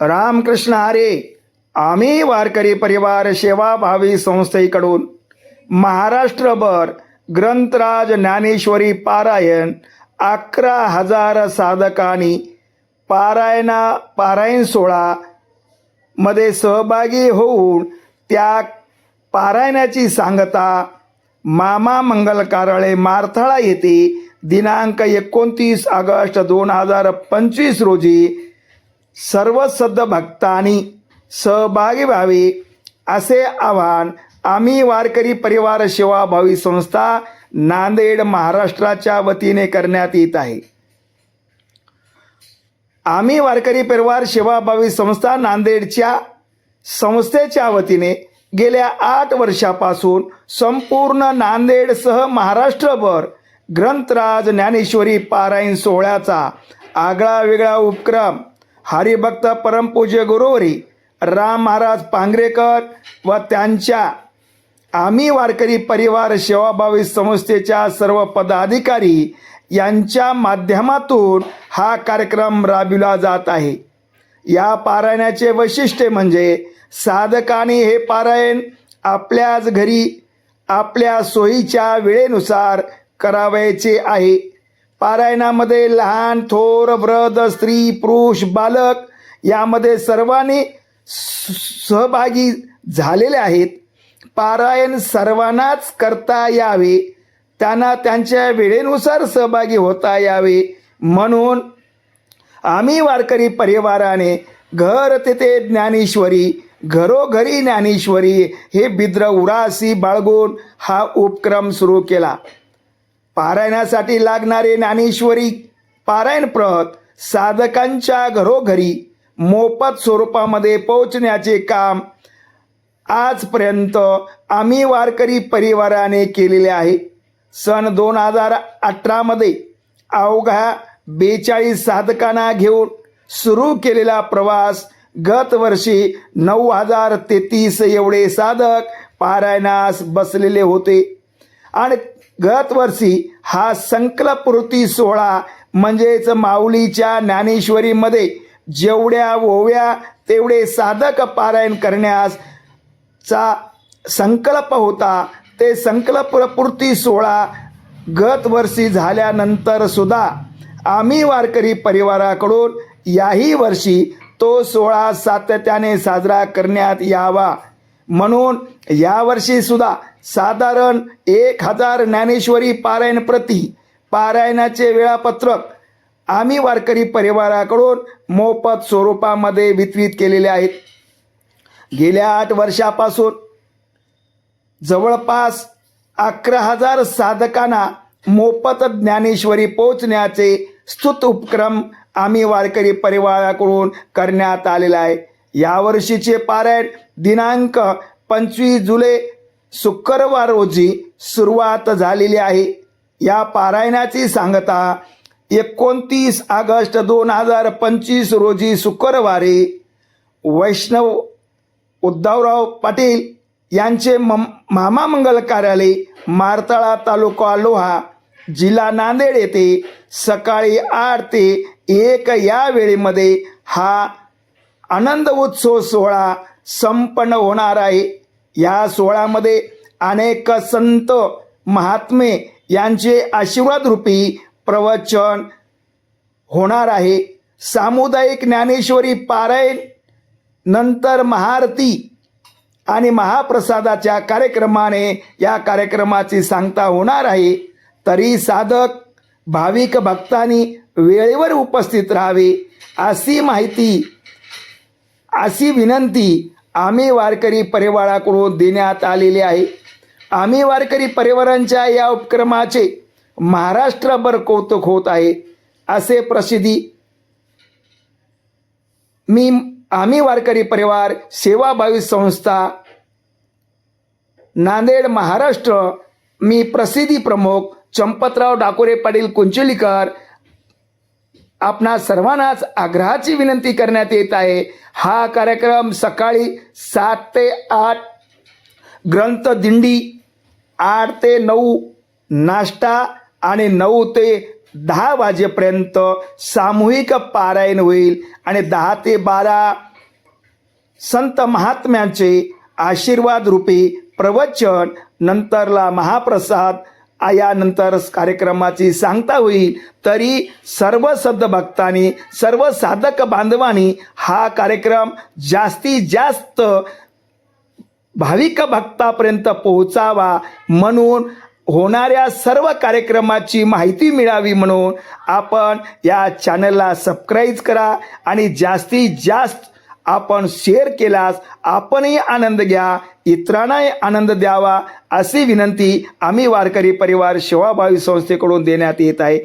रामकृष्ण हरे आम्ही वारकरी परिवार सेवाभावी संस्थेकडून महाराष्ट्रभर ग्रंथराज ज्ञानेश्वरी पारायण अकरा हजार साधकांनी पारायणा पारायण सोहळा मध्ये सहभागी होऊन त्या पारायणाची सांगता मामा मंगल कार्यालय मारथाळा येथे दिनांक एकोणतीस ऑगस्ट दोन हजार पंचवीस रोजी सर्व सद्ध भक्तांनी सहभागी व्हावे असे आवाहन आम्ही वारकरी परिवार सेवाभावी संस्था नांदेड महाराष्ट्राच्या वतीने करण्यात येत आहे. आम्ही वारकरी परिवार सेवाभावी संस्था नांदेडच्या संस्थेच्या वतीने गेल्या आठ वर्षापासून संपूर्ण नांदेडसह महाराष्ट्रभर ग्रंथराज ज्ञानेश्वरी पारायण सोहळ्याचा आगळा वेगळा उपक्रम हरिभक्त परमपूज्य गुरुवरी राम महाराज पांगरेकर व त्यांच्या आम्ही वारकरी परिवार सेवाभावी संस्थेच्या सर्व पदाधिकारी यांच्या माध्यमातून हा कार्यक्रम राबविला जात आहे. या पारायणाचे वैशिष्ट्य म्हणजे साधकाने हे पारायण आपल्याच घरी आपल्या सोयीच्या वेळेनुसार करावयाचे आहे. पारायणामध्ये लहान थोर वृद्ध स्त्री पुरुष बालक यामध्ये सर्वांनी सहभागी झालेले आहेत. पारायण सर्वांनाच करता यावे. त्यांना त्यांच्या वेळेनुसार सहभागी होता यावे. म्हणून आम्ही वारकरी परिवाराने घर तेथे ज्ञानेश्वरी घरोघरी ज्ञानेश्वरी हे बिद्र उरासी बाळगून हा उपक्रम सुरू केला. पारायणासाठी लागणारे ज्ञानेश्वरी पारायण प्रत साधकांच्या घरोघरी मोफत स्वरूपामध्ये पोहोचण्याचे काम आजपर्यंत आम्ही वारकरी परिवाराने केलेले आहे. सन दोन हजार अठरामध्ये अवघ्या बेचाळीस साधकांना घेऊन सुरू केलेला प्रवास गत वर्षी नऊ हजार तेहतीस एवढे साधक पारायणास बसलेले होते. आणि गत वर्षी हा संकल्पवृत्ती सोहळा म्हणजेच माऊलीच्या ज्ञानेश्वरीमध्ये जेवढ्या ओव्या तेवढे साधक पारायण करण्यास चा संकल्प होता ते संकल्पपूर्ती सोहळा गत वर्षी झाल्यानंतर सुद्धा आम्ही वारकरी परिवाराकडून याही वर्षी तो सोहळा सातत्याने साजरा करण्यात यावा. म्हणून यावर्षी सुद्धा साधारण एक हजार ज्ञानेश्वरी पारायण प्रती पारायणाचे वेळापत्रक आम्ही वारकरी परिवाराकडून मोफत स्वरूपामध्ये वितरित केलेले आहेत. गेल्या आठ वर्षापासून जवळपास अकरा हजार साधकांना मोफत ज्ञानेश्वरी पोचण्याचे स्तुत उपक्रम आम्ही वारकरी परिवाराकडून करण्यात आलेला आहे. यावर्षीचे पारायण दिनांक पंचवीस जुलै शुक्रवार रोजी सुरुवात झालेली आहे. या पारायणाची सांगता एकोणतीस ऑगस्ट दोन हजार पंचवीस रोजी शुक्रवारी वैष्णव उद्धवराव पाटील यांचे मम मामामंगल कार्यालय मारतळा तालुका लोहा जिल्हा नांदेड येथे सकाळी आठ ते एक या वेळेमध्ये हा आनंद उत्सव सोहळा संपन्न होणार आहे. या सोहळ्यामध्ये अनेक संत महात्मे यांचे आशीर्वादरूपी प्रवचन होणार आहे. सामुदायिक ज्ञानेश्वरी पारायण नंतर महाआरती आणि महाप्रसादाच्या कार्यक्रमाने या कार्यक्रमाची सांगता होणार आहे. तरी साधक भाविक भक्तांनी वेळेवर उपस्थित राहावे अशी माहिती अशी विनंती आम्ही वारकरी परिवाराकडून देण्यात आलेली आहे. आम्ही वारकरी परिवारांच्या या उपक्रमाचे महाराष्ट्रभर कौतुक होत आहे. असे प्रसिद्धी मी आम्ही वारकरी परिवार सेवाभावी संस्था नांदेड महाराष्ट्र मी प्रसिद्धी प्रमुख चंपतराव डाकोरे पाटील कुंचलीकर आपणा सर्वांनाच आग्रहाची विनंती करण्यात येत आहे. हा कार्यक्रम सकाळी सात ते आठ ग्रंथदिंडी आठ ते नऊ नाश्ता आणि नऊ ते दहा वाजेपर्यंत सामूहिक पारायण होईल आणि दहा ते बारा संत महात्म्यांचे आशीर्वाद रूपी प्रवचन नंतरला महाप्रसाद यानंतर कार्यक्रमाची सांगता होईल तरी सर्व सद्ध भक्तांनी सर्व साधक बांधवांनी हा कार्यक्रम जास्तीत जास्त भाविक भक्तापर्यंत पोहोचावा म्हणून होणाऱ्या सर्व कार्यक्रमाची माहिती मिळावी म्हणून आपण या चॅनलला सबस्क्राईब करा आणि जास्तीत जास्त आपण शेअर केल्यास आपणही आनंद घ्या. इतरांनाही आनंद द्यावा अशी विनंती आम्ही वारकरी परिवार सेवाभावी संस्थेकडून देण्यात येत आहे.